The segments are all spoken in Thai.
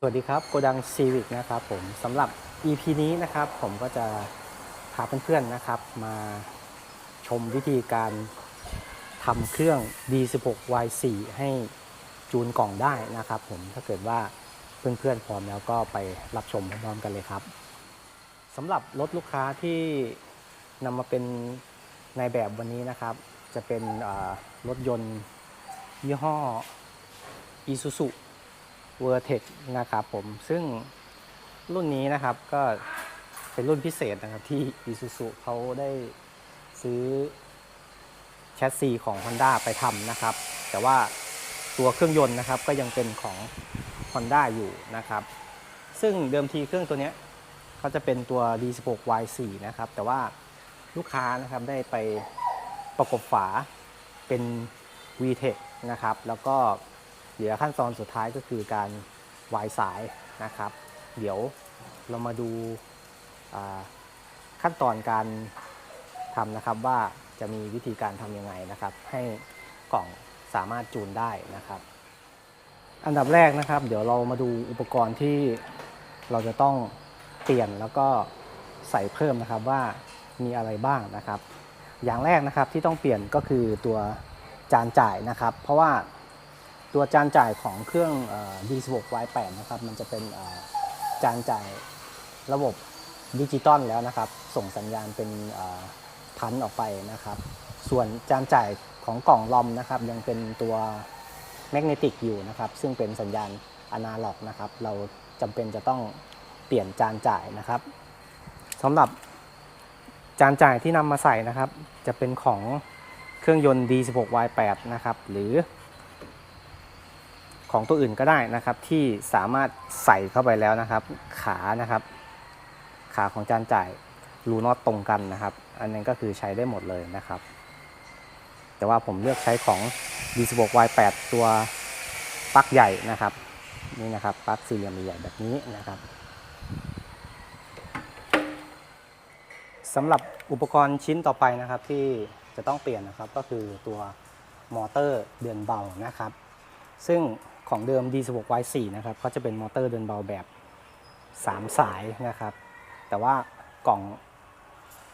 สวัสดีครับโกดังซีวิกนะครับผมสำหรับ EP นี้นะครับ ผมก็จะพาเพื่อนๆนะครับ มาชมวิธีการทำเครื่อง D16Y4 ให้จูนกล่องได้นะครับผมถ้าเกิดว่าเพื่อนๆพร้อมแล้วก็ไปรับชมพร้อมๆกันเลยครับสำหรับรถลูกค้าที่นำมาเป็นในแบบวันนี้นะครับ จะเป็นรถยนต์ยี่ห้อ Isuzu v e r t e x นะครับผมซึ่งรุ่นนี้นะครับก็เป็นรุ่นพิเศษนะครับที่ Isuzu เขาได้ซื้อแชสซีของ Honda ไปทำนะครับ แต่ว่าตัวเครื่องยนต์นะครับก็ยังเป็นของ Honda อยู่นะครับ ซึ่งเดิมทีเครื่องตัวเนี้ยเขาจะเป็นตัว D16Y4 นะครับ แต่ว่าลูกค้านะครับได้ไปประกบฝาเป็น VTEC นะครับ แล้วก็ เหลือขั้นตอนสุดท้ายก็คือการวายสายนะครับ เดี๋ยวเรามาดูาขั้นตอนการทำนะครับว่าจะมีวิธีการทำยังไงนะครับ ให้กล่องสามารถจูนได้นะครับ อันดับแรกนะครับ เดี๋ยวเรามาดูอุปกรณ์ที่เราจะต้องเปลี่ยนแล้วก็ใส่เพิ่มนะครับว่ามีอะไรบ้างนะครับ อย่างแรกนะครับที่ต้องเปลี่ยนก็คือตัวจานจ่ายนะครับ เพราะว่า ตัวจานจ่ายของเครื่อง D16Y8 นะครับมันจะเป็นจานจ่ายระบบดิจิตอลแล้วนะครับ ส่งสัญญาณเป็นพันออกไปนะครับ ส่วนจานจ่ายของกล่องลอมนะครับยังเป็นตัวแมกเนติกอยู่นะครับ ซึ่งเป็นสัญญาณอนาล็อกนะครับ เราจำเป็นจะต้องเปลี่ยนจานจ่ายนะครับสำหรับจานจ่ายที่นำมาใส่นะครับ จะเป็นของเครื่องยนต์ D16Y8 นะครับ หรือ ของตัวอื่นก็ได้นะครับ ที่สามารถใส่เข้าไปแล้วนะครับ ขานะครับ ขาของจานจ่ายรูน็อตตรงกันนะครับ อันนั้นก็คือใช้ได้หมดเลยนะครับ แต่ว่าผมเลือกใช้ของ D16Y8 ตัวปลั๊กใหญ่นะครับ นี่นะครับปลั๊กสี่เหลี่ยมใหญ่แบบนี้นะครับสำหรับอุปกรณ์ชิ้นต่อไปนะครับที่จะต้องเปลี่ยนนะครับก็คือตัวมอเตอร์เดินเบานะครับ ซึ่ง ของเดิม D16Y4 นะครับก็จะเป็นมอเตอร์เดินเบาแบบ 3 สายนะครับ แต่ว่ากล่อง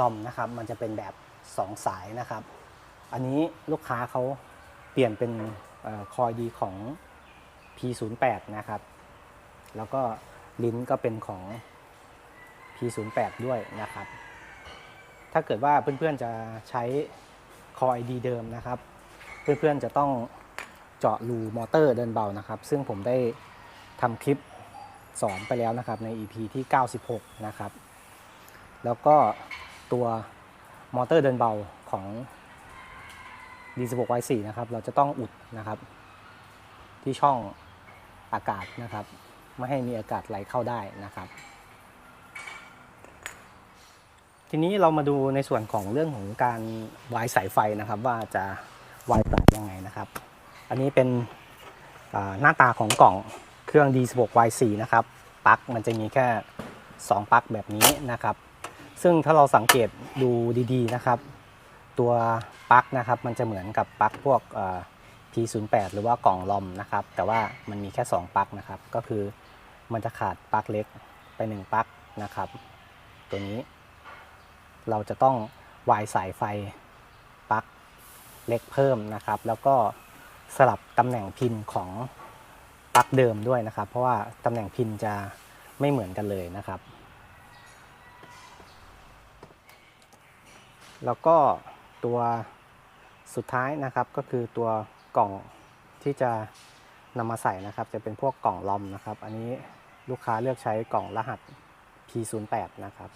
ลอมนะครับมันจะเป็นแบบ 2 สายนะครับ อันนี้ลูกค้าเขาเปลี่ยนเป็นออคอยดีของ P08 นะครับ แล้วก็ลิ้นก็เป็นของ P08 ด้วยนะครับ ถ้าเกิดว่าเพื่อนๆจะใช้คอยดีเดิมนะครับ เพื่อนๆจะต้อง เจาะรูมอเตอร์เดินเบานะครับ ซึ่งผมได้ทำคลิปสอนไปแล้วนะครับใน EP ที่ 96 นะครับ แล้วก็ตัวมอเตอร์เดินเบาของ D16Y4 นะครับ เราจะต้องอุดนะครับ ที่ช่องอากาศนะครับ ไม่ให้มีอากาศไหลเข้าได้นะครับ ทีนี้เรามาดูในส่วนของเรื่องของการวายสายไฟนะครับ ว่าจะวายสายยังไงนะครับ อันนี้เป็นหน้าตาของกล่องเครื่อง D16Y4 นะครับปลั๊กมันจะมีแค่ 2ปลั๊กแบบนี้นะครับ ซึ่งถ้าเราสังเกตดูดีๆนะครับ ตัวปลั๊กนะครับมันจะเหมือนกับปลั๊กพวก P08 หรือว่ากล่องลอมนะครับ แต่ว่ามันมีแค่ 2ปลั๊กนะครับ ก็คือมันจะขาดปลั๊กเล็กไป 1ปลั๊กนะครับ ตัวนี้ เราจะต้องวายสายไฟปลั๊กเล็กเพิ่มนะครับ แล้วก็ สลับตำแหน่งพินของปลั๊กเดิมด้วยนะครับ เพราะว่าตำแหน่งพินจะไม่เหมือนกันเลยนะครับ แล้วก็ตัวสุดท้ายนะครับก็คือตัวกล่องที่จะนำมาใส่นะครับ จะเป็นพวกกล่องลอมนะครับ อันนี้ลูกค้าเลือกใช้กล่องรหัส P08 นะครับ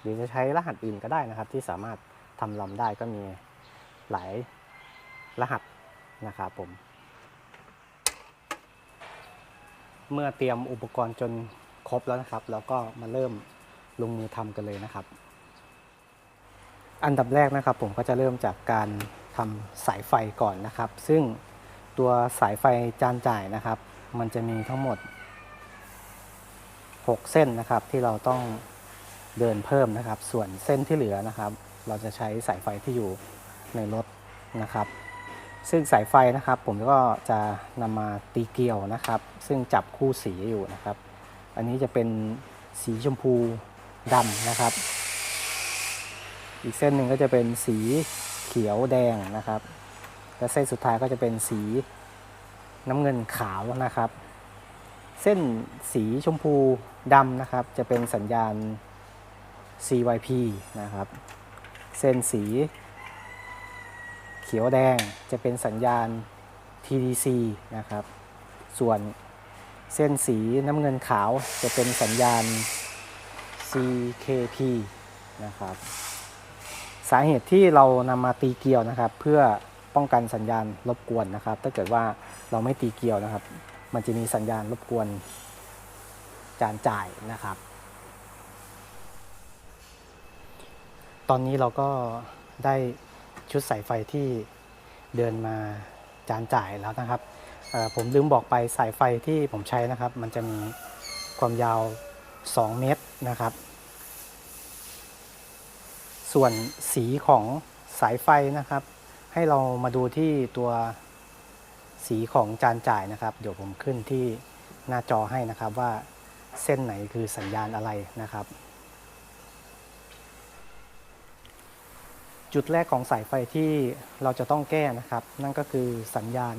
หรือจะใช้รหัสอื่นก็ได้นะครับ ที่สามารถทำลำได้ก็มีหลายรหัส นะครับผม เมื่อเตรียมอุปกรณ์จนครบแล้วนะครับแล้วก็มาเริ่มลงมือทำกันเลยนะครับ อันดับแรกนะครับ ผมก็จะเริ่มจากการทำสายไฟก่อนนะครับ ซึ่งตัวสายไฟจานจ่ายนะครับ มันจะมีทั้งหมด 6 เส้นนะครับที่เราต้องเดินเพิ่มนะครับ ส่วนเส้นที่เหลือนะครับ เราจะใช้สายไฟที่อยู่ในรถนะครับ ซึ่งสายไฟนะครับผมก็จะนำมาตีเกลียวนะครับ ซึ่งจับคู่สีอยู่นะครับ อันนี้จะเป็นสีชมพูดำนะครับ อีกเส้นหนึ่งก็จะเป็นสีเขียวแดงนะครับ และเส้นสุดท้ายก็จะเป็นสีน้ำเงินขาวนะครับ เส้นสีชมพูดำนะครับ จะเป็นสัญญาณ CYP นะครับ เส้นสี ขียวแดงจะเป็นสัญญาณ TDC นะครับ ส่วนเส้นสีน้ำเงินขาวจะเป็นสัญญาณ CKP นะครับ สาเหตุที่เรานำมาตีเกลียวนะครับ เพื่อป้องกันสัญญาณรบกวนนะครับ ถ้าเกิดว่าเราไม่ตีเกลียวนะครับ มันจะมีสัญญาณรบกวนจานจ่ายนะครับ ตอนนี้เราก็ได้ ชุดสายไฟที่เดินมาจานจ่ายแล้วนะครับผมลืมบอกไปสายไฟที่ผมใช้นะครับ มันจะมีความยาว 2 เมตรนะครับ ส่วนสีของสายไฟนะครับ ให้เรามาดูที่ตัวสีของจานจ่ายนะครับ เดี๋ยวผมขึ้นที่หน้าจอให้นะครับว่าเส้นไหนคือสัญญาณอะไรนะครับ จุดแรกของสายไฟที่เราจะต้องแก้นะครับ นั่นก็คือสัญญาณ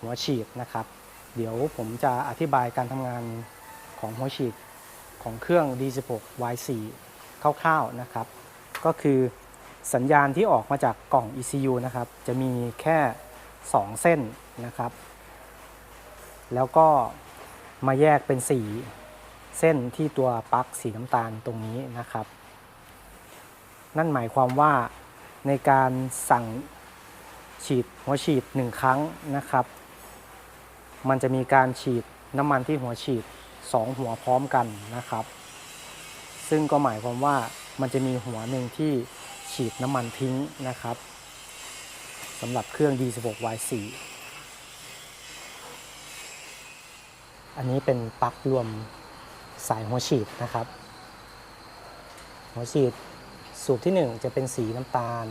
หัวฉีดนะครับ เดี๋ยวผมจะอธิบายการทำงานของหัวฉีดของเครื่อง D16 Y4 คร่าวๆนะครับ ก็คือสัญญาณที่ออกมาจากกล่อง ECU นะครับ จะมีแค่ 2 เส้นนะครับ แล้วก็มาแยกเป็น 4 เส้นที่ตัวปลั๊กสีน้ำตาลตรงนี้นะครับ นั่นหมายความว่า ในการสั่งฉีดหัวฉีด 1 ครั้งนะครับ มันจะมีการฉีดน้ำมันที่หัวฉีด 2 หัวพร้อมกันนะครับ ซึ่งก็หมายความว่ามันจะมีหัวหนึ่งที่ฉีดน้ำมันทิ้งนะครับสำหรับเครื่อง D16Y4 อันนี้เป็นปลั๊กรวมสายหัวฉีดนะครับ หัวฉีด สูบที่ 1 จะเป็นสีน้ำตาล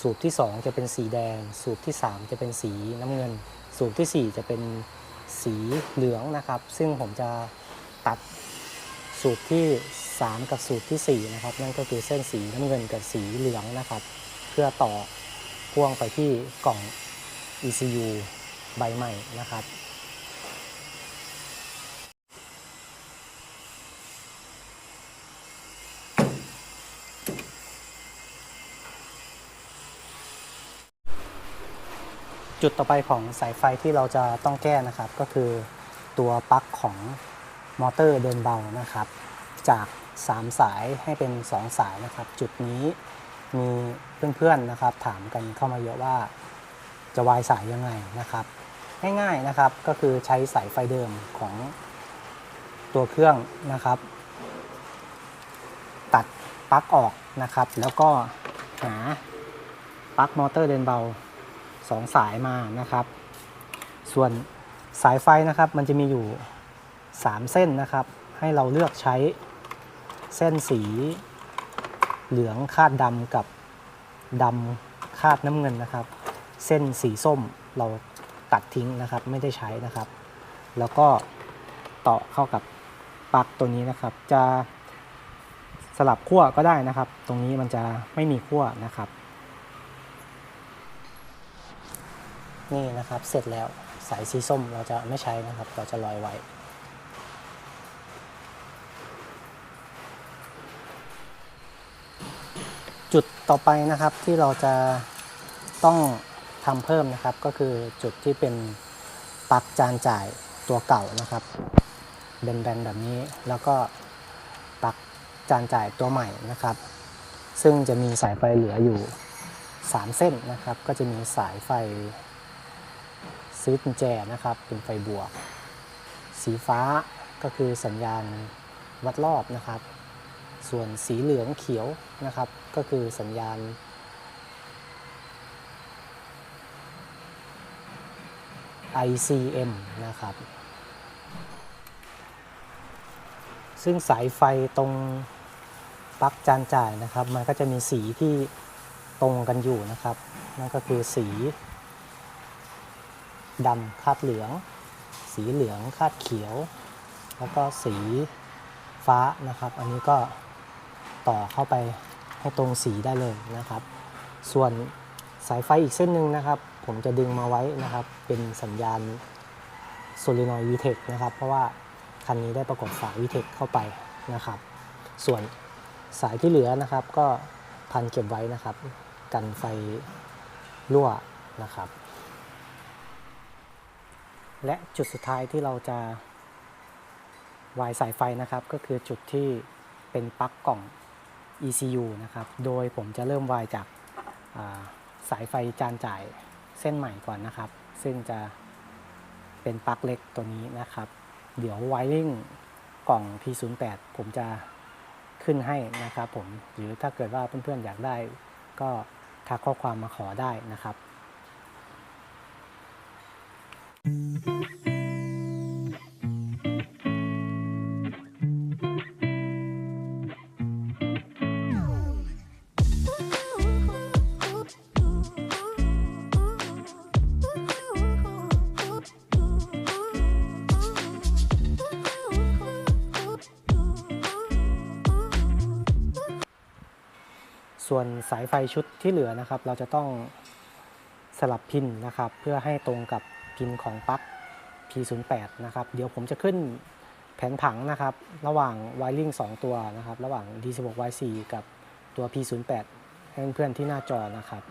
สูบที่ 2 จะเป็นสีแดง สูบที่ 3 จะเป็นสีน้ำเงิน สูบทีสี่ 4 จะเป็นสีเหลืองนะครับ ซึ่งผมจะตัดสูตรที่ 3 กับสูตรที่ 4 นะครับ นั่นก็คือเส้นสีน้ำเงินกับสีเหลืองนะครับ เพื่อต่อพ่วงไปที่กล่อง ECU ใบใหม่นะครับ จุดต่อไปของสายไฟที่เราจะต้องแก้นะครับ ก็คือตัวปลั๊กของมอเตอร์เดินเบานะครับ จาก 3 สายให้เป็น 2 สายนะครับ จุดนี้มีเพื่อนๆนะครับ ถามกันเข้ามาเยอะว่าจะวายสายยังไงนะครับ ง่ายๆนะครับก็คือใช้สายไฟเดิมของตัวเครื่องนะครับ ตัดปลั๊กออกนะครับ แล้วก็หาปลั๊กมอเตอร์เดินเบา สองสายมานะครับ ส่วนสายไฟนะครับมันจะมีอยู่ 3 เส้นนะครับ ให้เราเลือกใช้เส้นสีเหลืองคาดดำกับดำคาดน้ำเงินนะครับ เส้นสีส้มเราตัดทิ้งนะครับ ไม่ได้ใช้นะครับ แล้วก็ต่อเข้ากับปลั๊กตัวนี้นะครับ จะสลับขั้วก็ได้นะครับ ตรงนี้มันจะไม่มีขั้วนะครับ นี่นะครับเสร็จแล้วสายสีส้มเราจะไม่ใช้นะครับ เราจะลอยไว้ จุดต่อไปนะครับที่เราจะต้องทำเพิ่มนะครับ ก็คือจุดที่เป็นปลั๊กจานจ่ายตัวเก่านะครับแบนๆแบบนี้แล้วก็ปลั๊กจานจ่ายตัวใหม่นะครับ ซึ่งจะมีสายไฟเหลืออยู่ 3 เส้นนะครับ ก็จะมีสายไฟ ซื้อกุญแจนะครับเป็นไฟบวก สีฟ้าก็คือสัญญาณวัดรอบนะครับ ส่วนสีเหลืองเขียวนะครับก็คือสัญญาณ ICM นะครับ ซึ่งสายไฟตรงปลั๊กจานจ่ายนะครับ มันก็จะมีสีที่ตรงกันอยู่นะครับ นั่นก็คือสี ดำคาดเหลือง สีเหลืองคาดเขียว แล้วก็สีฟ้านะครับ อันนี้ก็ต่อเข้าไปให้ตรงสีได้เลยนะครับ ส่วนสายไฟอีกเส้นหนึ่งนะครับ ผมจะดึงมาไว้นะครับ เป็นสัญญาณโซลินอยวีเทคนะครับ เพราะว่าคันนี้ได้ประกอบฝาวีเทคเข้าไปนะครับ ส่วนสายที่เหลือนะครับ ก็พันเก็บไว้นะครับ กันไฟรั่วนะครับ และจุดสุดท้ายที่เราจะวายสายไฟนะครับ ก็คือจุดที่เป็นปลั๊กกล่อง ECU นะครับ โดยผมจะเริ่มวายจากาสายไฟจานจ่ายเส้นใหม่ก่อนนะครับ ซึ่งจะเป็นปลั๊กเล็กตัวนี้นะครับ เดี๋ยวไวริ่งกล่อง P08 ผมจะขึ้นให้นะครับผม หรือถ้าเกิดว่าเพื่อนๆอยากได้ ก็ทักข้อความมาขอได้นะครับ ส่วนสายไฟชุดที่เหลือนะครับ เราจะต้องสลับพินนะครับ เพื่อให้ตรงกับ พินของปลั๊ก P08 นะครับเดี๋ยวผมจะขึ้นแผนผังนะครับ ระหว่างไวริ่ง2ตัวนะครับ ระหว่าง D16Y4 กับตัว P08 ให้เพื่อนๆที่หน้าจอนะครับ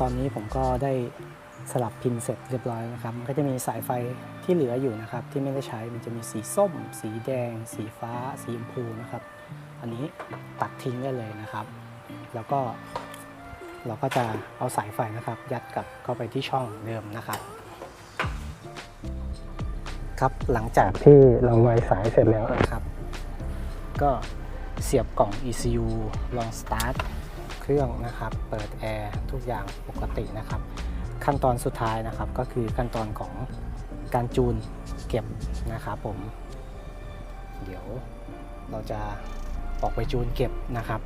ตอนนี้ผมก็ได้สลับพินเสร็จเรียบร้อยนะครับก็จะมีสายไฟที่เหลืออยู่นะครับ ที่ไม่ได้ใช้ มันจะมีสีส้ม สีแดง สีฟ้า สีชมพูนะครับ อันนี้ตัดทิ้งได้เลยนะครับ แล้วก็เราก็จะเอาสายไฟนะครับ ยัดกลับเข้าไปที่ช่องเดิมนะครับ ครับหลังจากที่เราไว้สายเสร็จแล้วนะครับ ก็เสียบกล่อง ECU ลองสตาร์ท เครื่องนะครับ เปิดแอร์ทุกอย่างปกตินะครับ ขั้นตอนสุดท้ายนะครับก็คือขั้นตอนของการจูนเก็บนะครับผม เดี๋ยวเราจะออกไปจูนเก็บนะครับ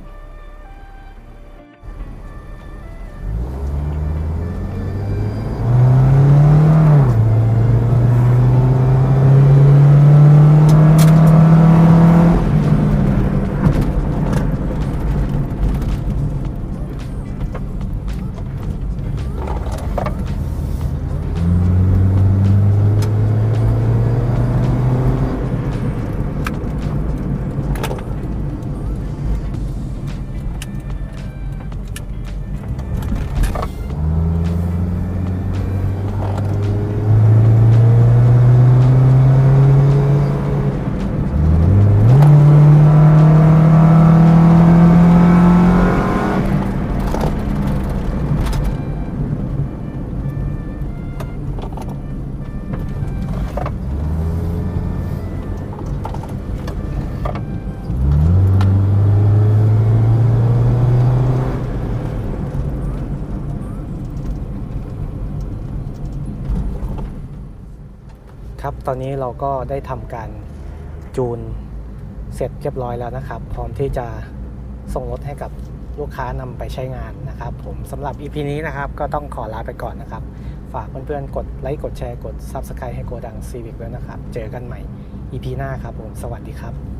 ครับ ตอนนี้เราก็ได้ทำการจูนเสร็จเรียบร้อยแล้วนะครับ พร้อมที่จะส่งรถให้กับลูกค้านำไปใช้งานนะครับ ผมสำหรับ EP นี้นะครับก็ต้องขอลาไปก่อนนะครับ ฝากเพื่อนๆกดไลค์กดแชร์กด Subscribe ให้โกดังซีวิกด้วยนะครับ เจอกันใหม่ EP หน้าครับผม สวัสดีครับ